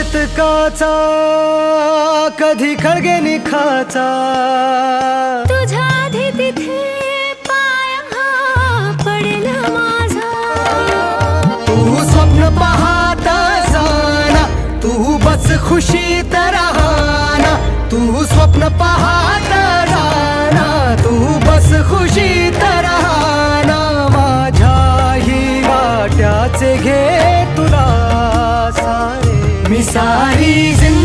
इश्काचा कधी खळगे निखाचा. तुझ्या आधी तिथे पाय पडेल माझा. तू स्वप्न पाहत जाना तू बस खुशीत राहना. तू स्वप्न पाहत जाना तू बस खुशीत राहना. माझ्याही वाट्याचे घे तुला सारे मी सारी जिंदगी